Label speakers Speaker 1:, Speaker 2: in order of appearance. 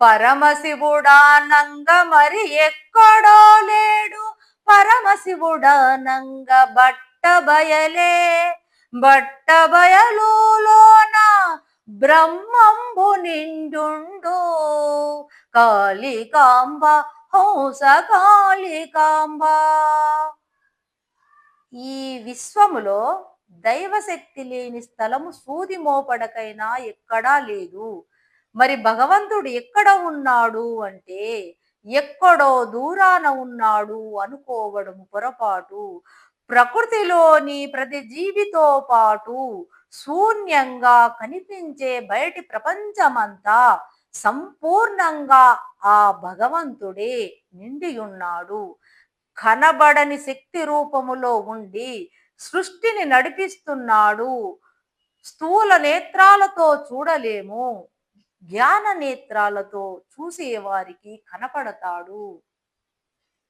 Speaker 1: పరమశివుడానంగ మరి ఎక్కడో లేడు. పరమశివుడానంగ బట్ట బయలే బట్ట బయలులోన బ్రహ్మంబు నిండుండు. కాళికాంబ హంస కాళికాంబ. ఈ విశ్వములో దైవశక్తి లేని స్థలము సూది మోపడకైనా ఎక్కడా లేదు. మరి భగవంతుడు ఎక్కడ ఉన్నాడు అంటే ఎక్కడో దూరాన ఉన్నాడు అనుకోవడం పొరపాటు. ప్రకృతిలోని ప్రతి జీవితో పాటు శూన్యంగా కనిపించే బయటి ప్రపంచమంతా సంపూర్ణంగా ఆ భగవంతుడే నిండి ఉన్నాడు కనబడని శక్తి రూపములో ఉండి సృష్టిని నడిపిస్తున్నాడు. స్థూల నేత్రాలతో చూడలేము. జ్ఞాన నేత్రాలతో చూసే వారికి కనపడతాడు.